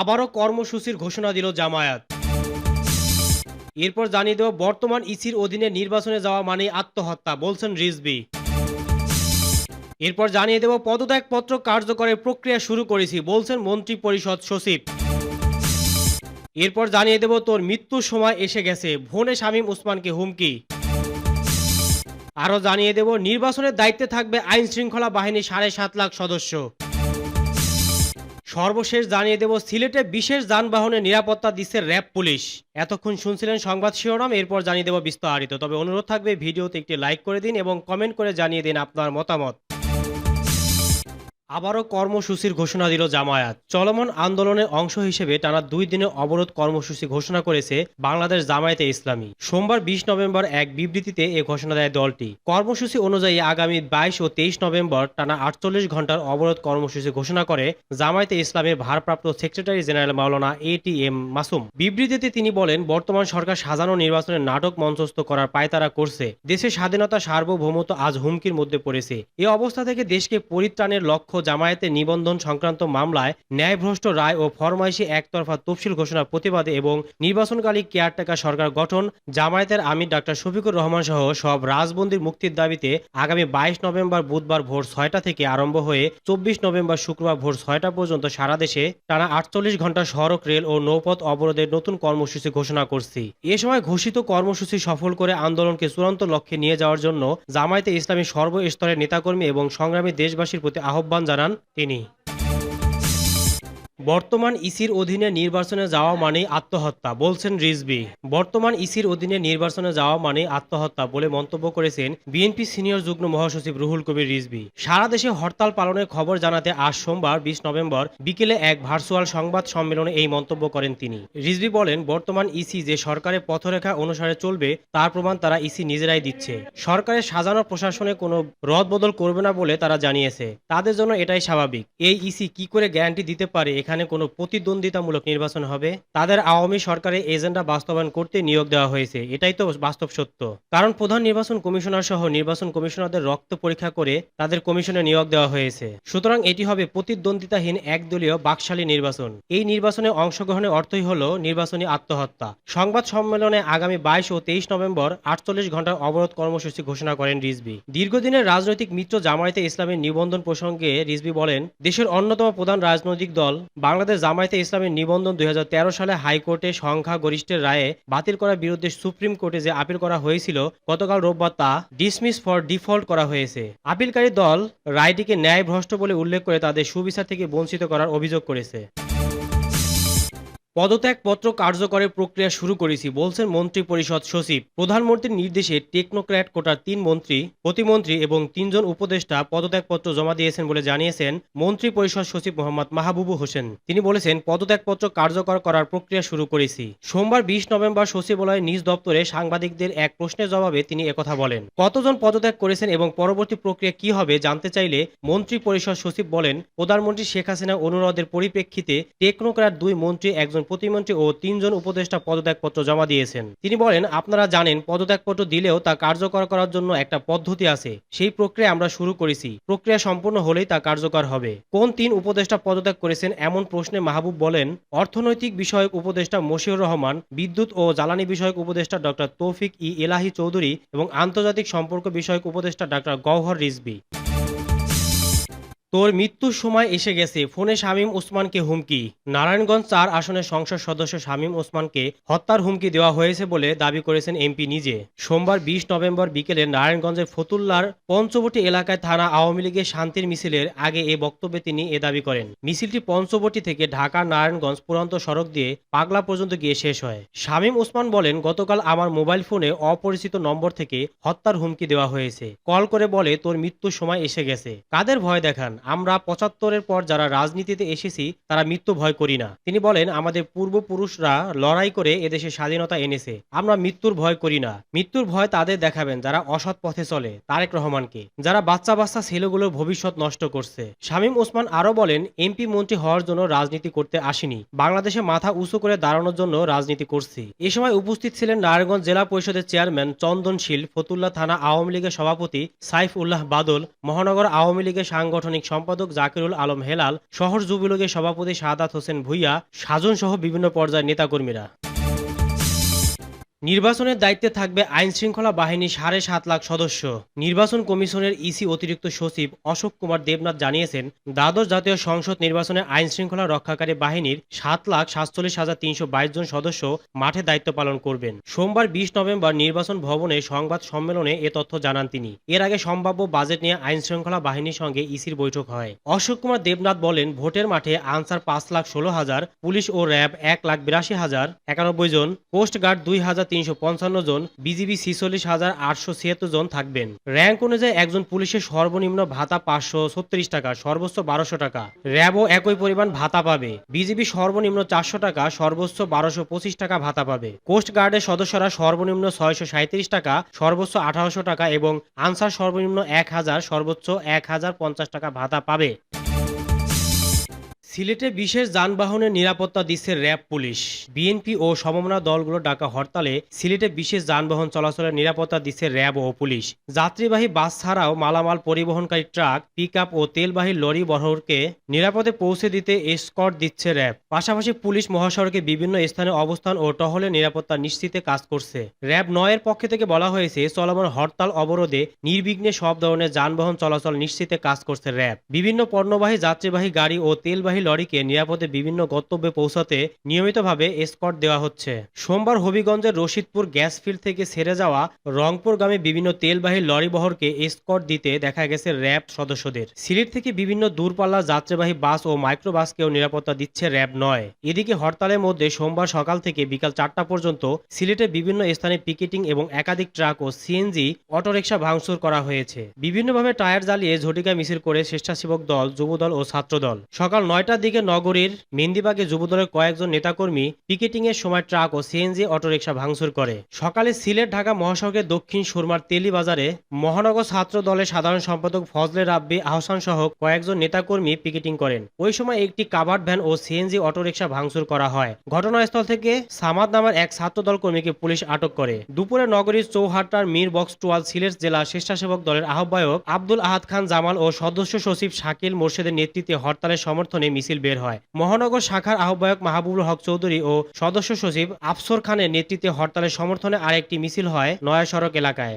আবারও কর্মসূচির ঘোষণা দিল জামায়াত। এরপর জানিয়ে দেব, বর্তমান ইসির অধীনে নির্বাচনে যাওয়া মানে আত্মহত্যা, বলছেন রিজবি এরপর জানিয়ে দেব, পদত্যাগপত্র কার্যকরের প্রক্রিয়া শুরু করেছি, বলছেন মন্ত্রী পরিষদ সচিব। এরপর জানিয়ে দেব, তোর মৃত্যুর সময় এসে গেছে, ভোনে শামীম উসমানকে হুমকি। আরও জানিয়ে দেব, নির্বাচনের দায়িত্বে থাকবে আইন শৃঙ্খলা বাহিনীর সাড়ে সাত লাখ সদস্য। সর্বশেষ জানিয়ে দেব, সিলেটে বিশেষ যানবাহনে নিরাপত্তা দিচ্ছে র্যাব পুলিশ। এতক্ষণ শুনছিলেন সংবাদ শিরোনাম, এরপর জানিয়ে দেব বিস্তারিত। তবে অনুরোধ থাকবে, ভিডিওতে একটি লাইক করে দিন এবং কমেন্ট করে জানিয়ে দিন আপনার মতামত। আবারও কর্মসূচির ঘোষণা দিল জামায়াত। চলমান আন্দোলনের অংশ হিসেবে টানা দুই দিনের অবরোধ কর্মসূচি ঘোষণা করেছে বাংলাদেশ জামায়াতে ইসলামী। সোমবার বিশ নভেম্বর এক বিবৃতিতে এ ঘোষণা দেয় দলটি। কর্মসূচি অনুযায়ী আগামী বাইশ ও তেইশ নভেম্বর টানা আটচল্লিশ ঘণ্টার অবরোধ কর্মসূচি ঘোষণা করে জামায়াতে ইসলামের ভারপ্রাপ্ত সেক্রেটারি জেনারেল মাওলানা এ টি এম মাসুম। বিবৃতিতে তিনি বলেন, বর্তমান সরকার সাজানো নির্বাচনের নাটক মঞ্চস্থ করার পায়তারা করছে। দেশের স্বাধীনতা সার্বভৌমত্ব আজ হুমকির মধ্যে পড়েছে। এ অবস্থা থেকে দেশকে পরিত্রাণের লক্ষ্য জামায়াতে নিবন্ধন সংক্রান্ত মামলায় ন্যায়ভ্রষ্ট রায় ও ফরমাইশি একতরফা তফসিল ঘোষণার প্রতিবাদে এবং নির্বাচনকালী কেয়ারটেকার সরকার গঠন, জামায়াতের আমির ডাক্তার শফিকুর রহমান সহ সব রাজবন্দির মুক্তির দাবিতে আগামী বাইশ নভেম্বর বুধবার ভোর ছয়টা থেকে আরম্ভ হয়ে চব্বিশ নভেম্বর শুক্রবার ভোর ছয়টা পর্যন্ত সারা দেশে টানা আটচল্লিশ ঘণ্টা সড়ক, রেল ও নৌপথ অবরোধের নতুন কর্মসূচি ঘোষণা করছি। এ সময় ঘোষিত কর্মসূচি সফল করে আন্দোলনকে চূড়ান্ত লক্ষ্যে নিয়ে যাওয়ার জন্য জামায়াতে ইসলামী সর্বস্তরের নেতাকর্মী এবং সংগ্রামী দেশবাসীর প্রতি আহ্বান জানান তিনি। বর্তমান ইসির অধীনে নির্বাচনে যাওয়া মানেই আত্মহত্যা, বলছেন রিজবি বর্তমান ইসির অধীনে নির্বাচনে যাওয়া মানেই আত্মহত্যা বলে মন্তব্য করেছেন বিএনপি সিনিয়র যুগ্ম মহাসচিব রুহুল কবির রিজবি সারা দেশে হরতাল পালনের খবর জানাতে আজ সোমবার, বিশ নভেম্বর, বিকেলে এক ভার্চুয়াল সংবাদ সম্মেলনে এই মন্তব্য করেন তিনি। রিজবি বলেন, বর্তমান ইসি যে সরকারের পথরেখা অনুসারে চলবে, তার প্রমাণ তারা ইসি নিজেরাই দিচ্ছে। সরকারের সাজানো প্রশাসনে কোনো রদবদল করবে না বলে তারা জানিয়েছে। তাদের জন্য এটাই স্বাভাবিক। এই ইসি কি করে গ্যারান্টি দিতে পারে এখানে কোনো প্রতিদ্বন্দ্বিতামূলক নির্বাচন হবে, তাদের আওয়ামী সরকারের এজেন্ডা বাস্তবায়ন করতে নিয়োগ দেওয়া হয়েছে। এটাই তো বাস্তব সত্য। কারণ প্রধান নির্বাচন কমিশনার সহ নির্বাচন কমিশনারদের রক্ত পরীক্ষা করে তাদের কমিশনে নিয়োগ দেওয়া হয়েছে। সুতরাং এটি হবে প্রতিদ্বন্দ্বিতাহীন একদলীয় বাকশালী নির্বাচন। এই নির্বাচনে অংশগ্রহণের অর্থই হল নির্বাচনী আত্মহত্যা। সংবাদ সম্মেলনে আগামী বাইশ ও তেইশ নভেম্বর আটচল্লিশ ঘণ্টার অবরোধ কর্মসূচি ঘোষণা করেন রিজবি দীর্ঘদিনের রাজনৈতিক মিত্র জামায়াতে ইসলামের নিবন্ধন প্রসঙ্গে রিজবি বলেন, দেশের অন্যতম প্রধান রাজনৈতিক দল বাংলাদেশ জামায়াতে ইসলামের নিবন্ধন দুই হাজার তেরো সালে হাইকোর্টে সংখ্যা গরিষ্ঠের রায়ে বাতিল করার বিরুদ্ধে সুপ্রিম কোর্টে যে আপিল করা হয়েছিল, গতকাল রোববার তা ডিসমিস ফর ডিফল্ট করা হয়েছে। আপিলকারী দল রায়টিকে ন্যায় ভ্রষ্ট বলে উল্লেখ করে তাদের সুবিচার থেকে বঞ্চিত করার অভিযোগ করেছে। পদত্যাগপত্র কার্যকরের প্রক্রিয়া শুরু করেছি, বলছেন মন্ত্রী পরিষদ সচিব। প্রধানমন্ত্রীর নির্দেশে টেকনোক্র্যাট কোটার তিন মন্ত্রী, প্রতিমন্ত্রী এবং তিনজন উপদেষ্টা পদত্যাগপত্র জমা দিয়েছেন বলে জানিয়েছেন মন্ত্রী পরিষদ সচিব মোহাম্মদ মাহবুবু হোসেন। তিনি বলেছেন, পদত্যাগপত্র কার্যকর করার প্রক্রিয়া শুরু করেছি। সোমবার বিশ নভেম্বর সচিবালয়ে নিজ দপ্তরে সাংবাদিকদের এক প্রশ্নের জবাবে তিনি একথা বলেন, কতজন পদত্যাগ করেছেন এবং পরবর্তী প্রক্রিয়া কি হবে জানতে চাইলে মন্ত্রী পরিষদ সচিব বলেন, প্রধানমন্ত্রী শেখ হাসিনা অনুরোধের পরিপ্রেক্ষিতে টেকনোক্র্যাট দুই মন্ত্রী একজন প্রতিমন্ত্রী ও তিনজন উপদেষ্টা পদত্যাগপত্র জমা দিয়েছেন। তিনি বলেন, আপনারা জানেন, পদত্যাগপত্র দিলেও তা কার্যকর করার জন্য একটা পদ্ধতি আছে। সেই প্রক্রিয়া আমরা শুরু করেছি। প্রক্রিয়া সম্পূর্ণ হলেই তা কার্যকর হবে। কোন তিন উপদেষ্টা পদত্যাগ করেছেন এমন প্রশ্নে মাহবুব বলেন, অর্থনৈতিক বিষয়ক উপদেষ্টা মশিউর রহমান, বিদ্যুৎ ও জ্বালানি বিষয়ক উপদেষ্টা ডক্টর তৌফিক ই এলাহি চৌধুরী এবং আন্তর্জাতিক সম্পর্ক বিষয়ক উপদেষ্টা ডক্টর গওহর রিজবি তোর মৃত্যুর সময় এসে গেছে। ফোনে শামীম ওসমানকে হুমকি। নারায়ণগঞ্জ চার আসনের সংসদ সদস্য শামীম ওসমানকে হত্যার হুমকি দেওয়া হয়েছে বলে দাবি করেছেন এমপি নিজে। সোমবার বিশ নভেম্বর বিকেলে নারায়ণগঞ্জের ফতুল্লার পঞ্চবটি এলাকায় থানা আওয়ামী লীগের শান্তির মিছিলের আগে এ বক্তব্যে তিনি এ দাবি করেন। মিছিলটি পঞ্চবটি থেকে ঢাকা, নারায়ণগঞ্জ পুরান্ত সড়ক দিয়ে পাগলা পর্যন্ত গিয়ে শেষ হয়। শামীম ওসমান বলেন, গতকাল আমার মোবাইল ফোনে অপরিচিত নম্বর থেকে হত্যার হুমকি দেওয়া হয়েছে। কল করে বলে, তোর মৃত্যুর সময় এসে গেছে। কাদের ভয় দেখান? আমরা পঁচাত্তরের পর যারা রাজনীতিতে এসেছি, তারা মৃত্যু ভয় করি না। তিনি বলেন, আমাদের পূর্বপুরুষরা লড়াই করে এদেশে স্বাধীনতা এনেছে। আমরা মৃত্যুর ভয় করি না। মৃত্যুর ভয় তাদের দেখাবেন যারা অসৎ পথে চলে, তারেক রহমানকে। যারা বাচ্চা বাচ্চা ছেলেগুলোর ভবিষ্যৎ নষ্ট করছে। শামীম ওসমান আরও বলেন, এমপি মন্ত্রী হওয়ার জন্য রাজনীতি করতে আসিনি। বাংলাদেশে মাথা উঁচু করে দাঁড়ানোর জন্য রাজনীতি করছি। এ সময় উপস্থিত ছিলেন নারায়ণগঞ্জ জেলা পরিষদের চেয়ারম্যান চন্দনশীল, ফতুল্লা থানা আওয়ামী লীগের সভাপতি সাইফ উল্লাহ বাদল, মহানগর আওয়ামী লীগের সাংগঠনিক সম্পাদক জাকিরুল আলম হেলাল, শহর যুবলীগের সভাপতি শাহাদাত হোসেন ভুইয়া সাজন সহ বিভিন্ন পর্যায়ের নেতাকর্মীরা। নির্বাচনের দায়িত্বে থাকবে আইন শৃঙ্খলা বাহিনীর সাড়ে সাত লাখ সদস্য। নির্বাচন কমিশনের ইসি অতিরিক্ত সচিব অশোক কুমার দেবনাথ জানিয়েছেন, দ্বাদশ জাতীয় সংসদ নির্বাচনে আইন শৃঙ্খলা রক্ষাকারী বাহিনীর সাত লাখ সাতচল্লিশ হাজার তিনশো বাইশ জন সদস্য মাঠে দায়িত্ব পালন করবেন। সোমবার বিশ নভেম্বর নির্বাচন ভবনে সংবাদ সম্মেলনে এ তথ্য জানান তিনি। এর আগে সম্ভাব্য বাজেট নিয়ে আইন শৃঙ্খলা বাহিনীর সঙ্গে ইসির বৈঠক হয়। অশোক কুমার দেবনাথ বলেন, ভোটের মাঠে আনসার পাঁচ লাখ ষোলো হাজার, পুলিশ ও র্যাব এক লাখ বিরাশি হাজার একানব্বই জন কোস্টগার্ড দুই হাজার তিনশো পঞ্চান্ন জন, বিজিবি ছিচল্লিশ হাজার আটশো ছিয়াত্তর জন থাকবেন। র্যাঙ্ক অনুযায়ী একজন পুলিশের সর্বনিম্ন ভাতা পাঁচশো ছত্রিশ টাকা, সর্বোচ্চ বারোশো টাকা। র্যাবও একই পরিমাণ ভাতা পাবে। বিজিবি সর্বনিম্ন চারশো টাকা, সর্বোচ্চ বারোশো পঁচিশ টাকা ভাতা পাবে। কোস্ট গার্ডের সদস্যরা সর্বনিম্ন ছয়শো সাঁত্রিশ টাকা, সর্বোচ্চ আঠারোশো টাকা এবং আনসার সর্বনিম্ন এক হাজার, সর্বোচ্চ এক হাজার পঞ্চাশ টাকা ভাতা পাবে। সিলেটে বিশেষ যানবাহনের নিরাপত্তা দিচ্ছে র্যাব পুলিশ। বিএনপি ও সমমনা দলগুলো ডাকা হরতালে সিলেটে বিশেষ যানবাহন চলাচলের নিরাপত্তা দিচ্ছে র্যাব ও পুলিশ। যাত্রীবাহী বাস ছাড়াও মালামাল পরিবহনকারী ট্রাক পিক ও তেলবাহী লরি বহরকে নিরাপদে পৌঁছে দিতে এসকর্ট দিচ্ছে র্যাব। পাশাপাশি পুলিশ মহাসড়কে বিভিন্ন স্থানে অবস্থান ও টহলে নিরাপত্তা নিশ্চিতে কাজ করছে। র্যাব নয়ের পক্ষ থেকে বলা হয়েছে, চলমান হরতাল অবরোধে নির্বিঘ্নে সব ধরনের যানবাহন চলাচল নিশ্চিতে কাজ করছে র্যাব। বিভিন্ন পণ্যবাহী, যাত্রীবাহী গাড়ি ও তেলবাহী লরিকে নিরাপদে বিভিন্ন গন্তব্যে পৌঁছাতে নিয়মিতভাবে এসকর্ট দেওয়া হচ্ছে। সোমবার হবিগঞ্জের রশিদপুর গ্যাস ফিল্ড থেকে ছেড়ে যাওয়া রংপুরগামী বিভিন্ন তেলবাহী লরি বহরকে এসকর্ট দিতে দেখা গেছে র্যাব সদস্যদের। সিলেট থেকে বিভিন্ন দূরপাল্লার যাত্রীবাহী বাস ও মাইক্রোবাসকেও নিরাপত্তা দিচ্ছে র্যাব নয়। এদিকে হরতালের মধ্যে সোমবার সকাল থেকে বিকাল চারটা পর্যন্ত সিলেটে বিভিন্ন স্থানে পিকেটিং এবং একাধিক ট্রাক ও সিএনজি অটোরিকশা ভাঙচুর করা হয়েছে। বিভিন্নভাবে টায়ার জ্বালিয়ে ঝটিকা মিছিল করে স্বেচ্ছাসেবক দল, যুবদল ও ছাত্রদল। সকাল নয়টার দিকে নগরীর মেন্দিবাগে যুবদলের কয়েকজন নেতাকর্মী পিকেটিং এর সময় ট্রাক ও সিএনজি অটোরিকশা ভাঙচুর করে। সকালে সিলেট ঢাকা মহাসড়কের দক্ষিণ সুরমার তেলি বাজারে মহানগর ছাত্র দলের সাধারণ সম্পাদক ফজলে রাব্বি আহসান সহ কয়েকজন নেতাকর্মী পিকেটিং করেন। ওই সময় একটি কাভার্ড ভ্যান ও সিএনজি অটোরিকশা ভাঙচুর করা হয়। ঘটনাস্থল থেকে সামাদ নামের এক ছাত্র দল কর্মীকে পুলিশ আটক করে। দুপুরে নগরীর চৌহাট্টার মীর বক্স টুয়াল সিলেট জেলা স্বেচ্ছাসেবক দলের আহ্বায়ক আব্দুল আহাদ খান জামাল ও সদস্য সচিব শাকিল মোর্শেদের নেতৃত্বে হরতালের সমর্থনে মিছিল বের হয়। মহানগর শাখার আহ্বায়ক মাহবুবুল হক চৌধুরী ও সদস্য সচিব আফসর খানের নেতৃত্বে হরতালের সমর্থনে আরেকটি মিছিল হয় নয়া সড়ক এলাকায়।